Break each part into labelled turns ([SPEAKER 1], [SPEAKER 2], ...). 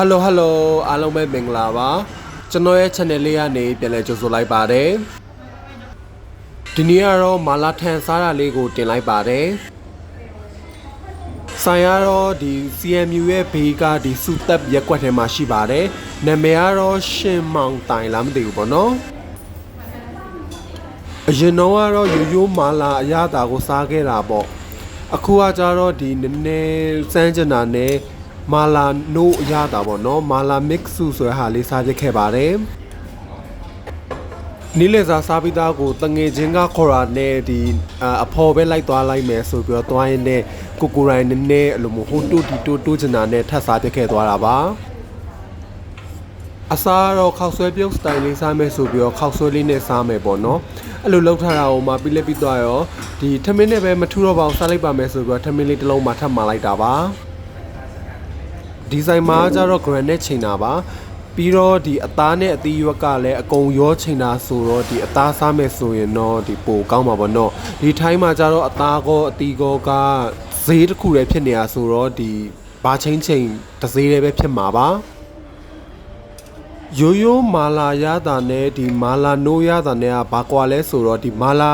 [SPEAKER 1] ဟယ်လိုဟယ်လိုအားလုံးပဲမင်္ဂလာပါကျွန်တော်ရဲ့ channel လေးကနေပြန်လည်ကြိုဆိုလိုက်ပါတယ်ဒီနေ့ကတော့မာလာထန်စားတာလေးကိုတင်လိုက်ပါတယ်ဆိုင်ရတော့ဒီ CMU ရဲ့ဘေးကဒီစုသက်ရက်ကွက်ထဲမှာရှိပါတယ်နာမည်ကတော့ရှင်မောင်တိုင်လားမသိဘူးပေါ့နော်အရင်တော့ကတော့ရိုးရိုးမာလာအရသာကိုစားခဲ့တာပေါ့အခုကကြတော့ဒီနည်းနည်းစမ်းကျင်တာနဲ့ မာလာနို့အရသာပေါ့နော်မာလာ mix စုဆိုတဲ့ဟာလေးစားဖြစ်ခဲ့ပါတယ်နီးလေစာစားပြီးသားကိုတငယ်ချင်းကခေါ်တာနဲ့ဒီအာအဖော်ပဲလိုက်သွားလိုက်မယ်ဆိုပြီးတော့သွားရင်နဲ့ကိုကိုရိုင်းနည်းနည်းအဲ့လိုမျိုးဟိုတိုးတီတိုးတိုးချင်တာနဲ့ထပ်စားဖြစ်ခဲ့သွားတာပါအစားတော့ခောက်ဆွဲပြုတ်စတိုင်လေးစားမယ်ဆိုပြီးတော့ခောက်ဆွဲလေးနဲ့စားမယ်ပေါ့နော်အဲ့လိုလောက်ထားတာဟိုမှာပြီးလက်ပြီးသွားရောဒီထမင်းနဲ့ပဲမထူတော့ပါဘူးစားလိုက်ပါမယ်ဆိုပြီးတော့ထမင်းလေးတစ်လုံးမှထပ်မှလိုက်တာပါ ဒီဇိုင်မှာကျတော့ granite ချိန်တာပါပြီးတော့ဒီအသားနဲ့အသီးရွက်ကလည်းအကုန်ရောချိန်တာဆိုတော့ဒီအသားစားမယ်ဆိုရင်တော့ဒီပိုကောင်းပါဘောနော်ဒီထိုင်းမှာကျတော့အသားကောအသီးကောကဈေးတစ်ခုတည်းဖြစ်နေတာဆိုတော့ဒီဘာချင်းချိန်တစ်ဈေးတည်းပဲဖြစ်မှာပါ ရိုးရိုးမာလာရတာနဲ့ဒီမာလာနိုးရတာနဲ့ကဘာကွာလဲဆိုတော့ဒီမာလာ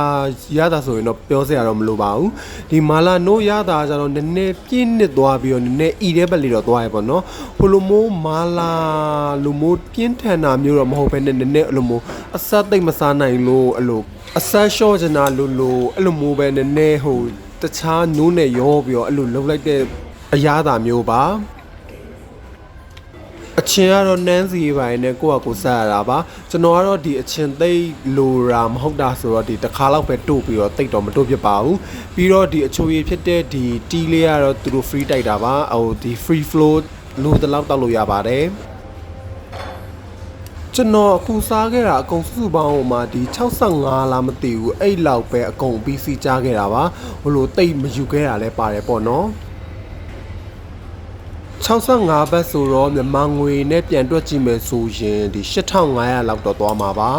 [SPEAKER 1] ရတာဆိုရင်တော့ပြောစရာတော့မလိုပါဘူးဒီမာလာနိုးရတာကျတော့နည်းနည်းပြင်းနစ်သွားပြီးတော့နည်းနည်းဤတဲ့ဘက်လေးတော့သွားရပေါ့နော်ဟိုလိုမျိုးမာလာလိုမျိုးပြင်းထန်တာမျိုးတော့မဟုတ်ဘဲနဲ့နည်းနည်းအဲ့လိုမျိုးအဆက်သိမ့်မစားနိုင်လို့အဲ့လိုအဆက်လျှော့ချင်တာလို့လို့အဲ့လိုမျိုးပဲနည်းနည်းဟိုတခြားနိုးနဲ့ရောပြီးတော့အဲ့လိုလှုပ်လိုက်တဲ့အရာသာမျိုးပါအ ချင်းကတော့နန်းစီပိုင်းနဲ့ကိုယ့်အကိုဆက်ရတာပါကျွန်တော်ကတော့ဒီအချင်းသိပ်လိုတာမဟုတ်တာဆိုတော့ဒီတစ်ခါလောက်ပဲတို့ပြီးတော့တိတ်တော့မတို့ဖြစ်ပါဘူးပြီးတော့ဒီအချိုရည်ဖြစ်တဲ့ဒီတီးလေးကတော့သူတို့ free တိုက်တာပါဟိုဒီ free flow လိုတလောက်တောက်လို့ရပါတယ်ကျွန်တော်အခုစားခဲ့တာအကုန်စုစုပေါင်းဟိုမှာဒီ65လားမသိဘူးအဲ့လောက်ပဲအကုန်ပြီးစီးကြားခဲ့တာပါဟိုလိုတိတ်မယူခဲ့တာလည်းပါတယ်ပေါ့နော် 65ဘတ်ဆိုတော့မြန်မာငွေနဲ့ပြန်တွက်ကြည့်မယ်ဆိုရင်ဒီ8500လောက်တော့သွားမှာပါ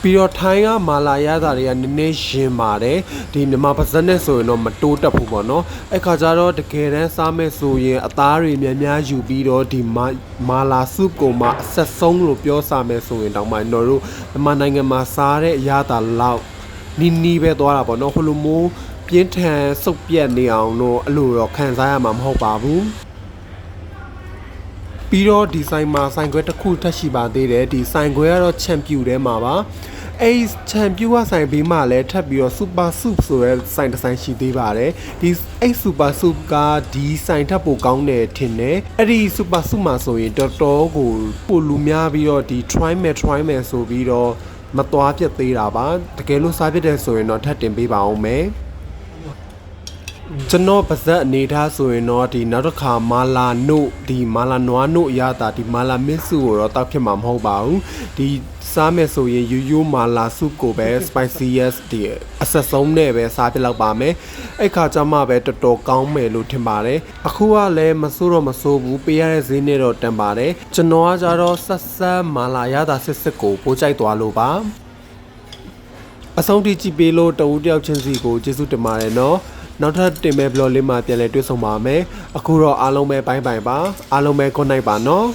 [SPEAKER 1] ပြီးတော့ထိုင်းကမာလာရတာတွေကနည်းနည်းရင်ပါတယ်ဒီမြန်မာပါဇက်နဲ့ဆိုရင်တော့မတိုးတက်ဘူးပေါ့နော်အဲ့ခါကျတော့တကယ်တမ်းစားမယ်ဆိုရင်အသားတွေများများယူပြီးတော့ဒီမာမာလာစုပ်ကိုမှအဆက်ဆုံးလို့ပြောစားမယ်ဆိုရင်တောင်မှကျွန်တော်တို့မြန်မာနိုင်ငံမှာစားတဲ့အရသာလောက်နီးနီးပဲသွားတာပေါ့နော်ဟိုလိုမျိုး ပြင်းထန်စုပ်ပြက်နေအောင်တော့အဲ့လိုတော့ခံစားရမှာမဟုတ်ပါဘူးပြီးတော့ဒီဆိုင်မှာဆိုင်ခွဲတစ်ခုထပ်ရှိပါသေးတယ်ဒီဆိုင်ခွဲကတော့ချန်ပီယံထဲမှာပါအဲ့ချန်ပီယံကဆိုင်ဘေးမှာလည်းထပ်ပြီးတော့စူပါဆူပဆိုတဲ့ဆိုင်တစ်ဆိုင်ရှိသေးပါတယ်ဒီအဲ့စူပါဆူကဒီဆိုင်ထပ်ပိုကောင်းတယ်ထင်တယ်အဲ့ဒီစူပါဆူမှာဆိုရင်တော်တော်ကိုပိုလူများပြီးတော့ဒီ try မယ် try မယ်ဆိုပြီးတော့မသွားပြတ်သေးတာပါတကယ်လို့စားပြတ်တယ်ဆိုရင်တော့ထပ်တင်ပေးပါအောင်မယ် ကျွန်တော်ပါဇက်အနေထားဆိုရင်တော့ဒီနောက်တစ်ခါမာလာနို့ဒီမာလာနွားနို့အရတာဒီမာလာမစ်စုကိုတော့တောက်ဖြစ်မှာမဟုတ်ပါဘူးဒီစားမယ်ဆိုရင်ယူယူမာလာစုကိုပဲ spiciest ဒီအဆက်ဆုံးနဲ့ပဲစားပြလောက်ပါမယ်အဲ့ခါကျမှပဲတော်တော်ကောင်းမယ်လို့ထင်ပါတယ်အခုကလည်းမစိုးတော့မစိုးဘူးပေးရတဲ့ဈေးနဲ့တော့တန်ပါတယ်ကျွန်တော်ကကြတော့ဆက်ဆက်မာလာရတာစစ်စစ်ကိုပို့ကြိုက်သွားလို့ပါအဆုံးထိကြည့်ပေးလို့တဦးတယောက်ချင်းစီကိုကျေးဇူးတင်ပါတယ်နော် နောက်ထပ်တင်မဲ့ blog လေးမှာပြန်လည်တွေ့ဆုံပါမယ်အခုတော့အားလုံးပဲဘိုင်းဘိုင်ပါအားလုံးပဲ good night ပါနော်